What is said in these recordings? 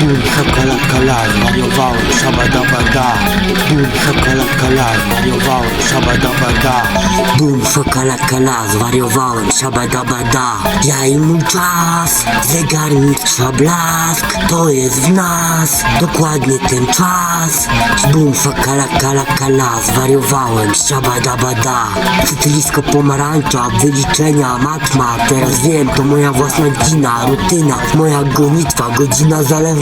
Bum, szakalaka la, zwariowałem, szabadabada Bum, szakalaka la, zwariowałem, szabadabada Bum, szakalaka la, zwariowałem, szabadabada Ja i mój czas, zegarmistrza blask To jest w nas, dokładnie ten czas. Bum, szakalaka la, kala, zwariowałem, szabadabada Cytylisko pomarańcza, wyliczenia, matma. Teraz wiem, to moja własna godzina, rutyna. Moja gonitwa, godzina zależna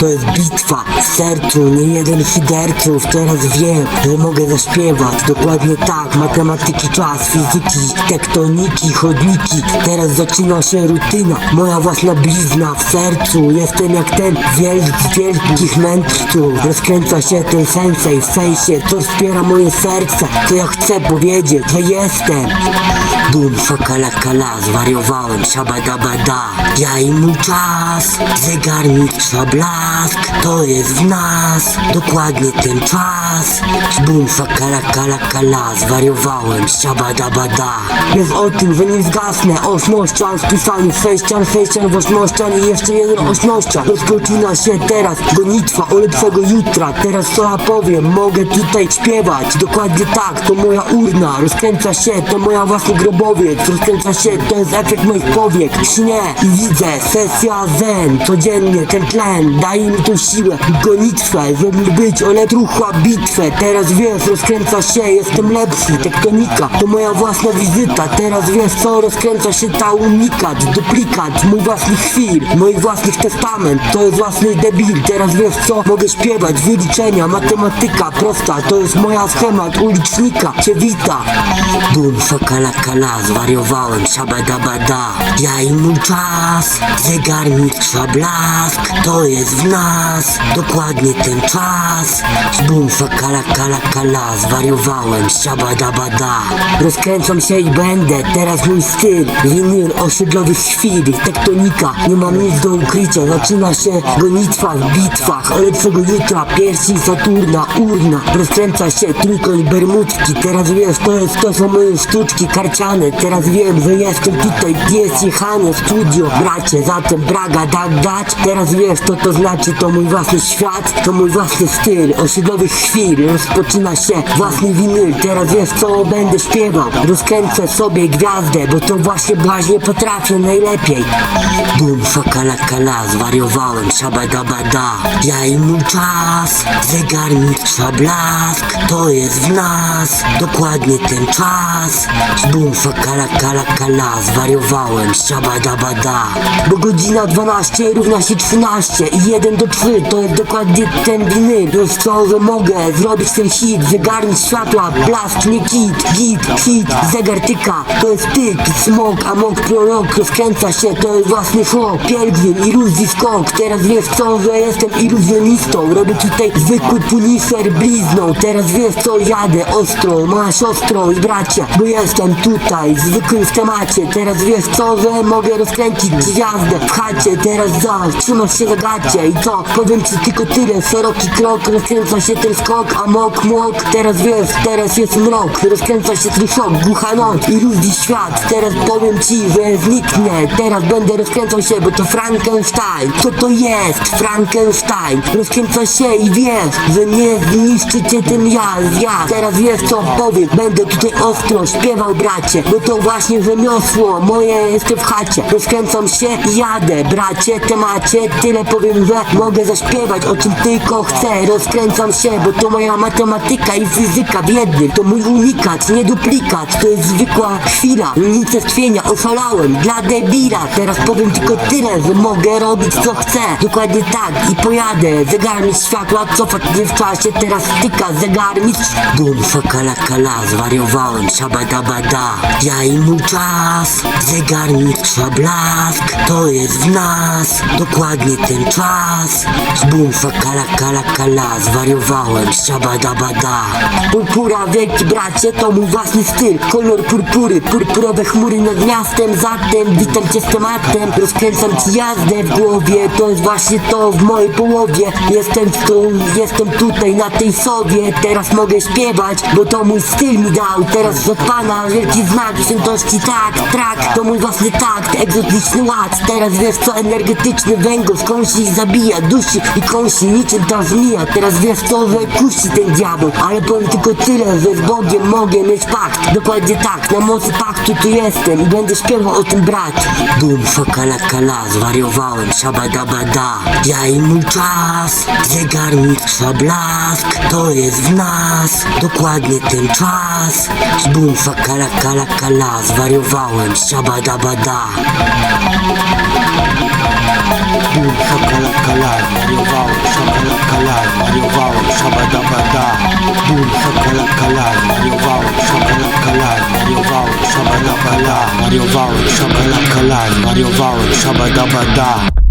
To jest bitwa w sercu, nie jeden hiderców Teraz wiem, że mogę zaśpiewać. Dokładnie tak, matematyki, czas, fizyki Tektoniki, chodniki. Teraz zaczyna się rutyna. Moja własna blizna w sercu. Jestem jak ten wielki wielkich mędrców. Rozkręca się ten sensej w sensie Co wspiera moje serce Co ja chcę powiedzieć, że jestem. Bum, szakalakala, zwariowałem, szabadabada. Ja i mój czas, zegarmistrza blask To jest w nas, dokładnie ten czas. Bum, szakalakala, zwariowałem, szabadabada Jest o tym, że nie zgasnę Ośnościan, spisany sześcian w ośnościan I jeszcze jeden ośnościan Rozpoczyna się teraz gonitwa o lepszego jutra. Teraz co ja powiem, mogę tutaj śpiewać. Dokładnie tak, to moja urna. Rozkręca się, to moja własny grobowiec. Rozkręca się, to jest efekt moich powiek. Śnię i widzę, sesja zen. Codziennie ten tlen daje mi tą siłę Gonitwę, żeby być o truchła bitwę. Teraz wiesz, rozkręca się, jestem lepszy Tektonika, to moja własna wizyta Teraz wiesz co, rozkręca się ta unikat Duplikat, mój własny chwil Moich własnych testament, to jest własny debil. Teraz wiesz co, mogę śpiewać Wyliczenia, matematyka prosta To jest moja schemat ulicznika Cię wita. Bum, szakalakala, zwariowałem Szabadabada, ja i mój czas Zegarmistrza blask To jest w nas. Dokładnie ten czas. Bum, szakalakala, zwariowałem Szabadabada Rozkręcam się i będę Teraz mój styl. Winyl osiedlowych chwil Tektonika Nie mam nic do ukrycia. Zaczyna się gonitwa w bitwach. O lepszego jutra Piersi Saturna Urna. Rozkręca się trójkąt bermudzki Teraz wiesz to jest to są moje sztuczki karciane. Teraz wiem, że jestem tutaj Jest jechane studio. Bracie, zatem Braga tak dać. Teraz wiesz co to znaczy To mój własny świat To mój własny styl. Osiedlowych chwil Rozpoczyna się własny winyl. Teraz wiesz co będę śpiewał. Rozkręcę sobie gwiazdę Bo to właśnie błaźnie potrafię najlepiej. Bum, szakalakala Zwariowałem, szabadabada Ja i mój czas Zegarmistrza blask To jest w nas. Dokładnie ten czas. Bum, szakalakala Zwariowałem, szabadabada Bo godzina 12 równa się 13 I 1 do 3 to jest dokładnie ten winyl Wiesz co, że mogę zrobić ten hit Zegarnik światła, blask, nie kit Git, hit, zegar tyka To jest tyk, smok, amok, prorok Rozkręca się, to jest własny szok Pielgrzym, iluzji skok Teraz wiesz co, że jestem iluzjonistą. Robię tutaj zwykły puniser blizną. Teraz wiesz co, jadę ostro Moja siostro i bracie Bo jestem tutaj, zwykłym w temacie Teraz wiesz co, że mogę rozkręcić gwiazdę W chacie, teraz za, trzymasz się za gacie I co, powiem ci tylko tyle. Szeroki krok, rozkręca się ten skok Amok, mok, teraz wiesz, teraz jest mrok. Rozkręca się ten szok, głucha noc Iluzji świat, teraz powiem ci, że zniknę Teraz będę rozkręcał się, bo to Frankenstein. Co to jest? Frankenstein? Rozkręca się i wiesz, że nie zniszczy cię ten ja, ja. Teraz wiesz co powiem, będę tutaj ostro śpiewał bracie Bo to właśnie rzemiosło moje jest w chacie. Rozkręcam się i jadę, bracie, temacie Tyle powiem, że mogę zaśpiewać o czym tylko chcę. Rozkręcam się, bo to moja matematyka i fizyka. W jednym To mój unikat, nie duplikat, to jest zwykła chwila. Nic stwienia, oszalałem, dla debila. Teraz powiem tylko tyle, że mogę robić co chcę. Dokładnie tak i pojadę. Zegarmistrz światła cofać nie w czasie Teraz styka zegarmistrz Bum, szakalakala, zwariowałem, szabadabada Ja i mój czas Zegarmistrza blask To jest w nas. Dokładnie ten czas. Bum, szakalakala, zwariowałem, szabadabada Purpura, wielki bracie, to mój własny styl. Kolor purpury, purpurowe chmury nad miastem. Zatem witam cię z tematem. Rozkręcam ci jazdę w głowie. To jest właśnie to w mojej połowie. Jestem tu, jestem tutaj na tej sobie Teraz mogę śpiewać, bo to mój styl mi dał. Teraz od pana wielki znak świętości. Tak, trak, to mój własny takt. Egzotyczny ład, teraz wiesz co energetyczny węgiel go skąsi i zabija Dusi i kąsi niczym ta żmija Teraz wiesz co, że kusi ten diabeł. Ale powiem tylko tyle, że z Bogiem mogę mieć pakt. Dokładnie tak, na mocy paktu tu jestem I będę śpiewał o tym brać. Bum, fakala, kala, zwariowałem, szabadabada Ja i mój czas, zegarnik trwa blask To jest w nas, dokładnie ten czas. Bum, fakala, kala, kala, zwariowałem, szabadabada Bum, fakala, kala, zwariowałem, szabadabada Zwariowałem, szabadabada Bum, fakala, kala, zwariowałem, szabadabada Zwariowałem, szabadabada Zwariowałem, szabadabada Zwariowałem, szabadabada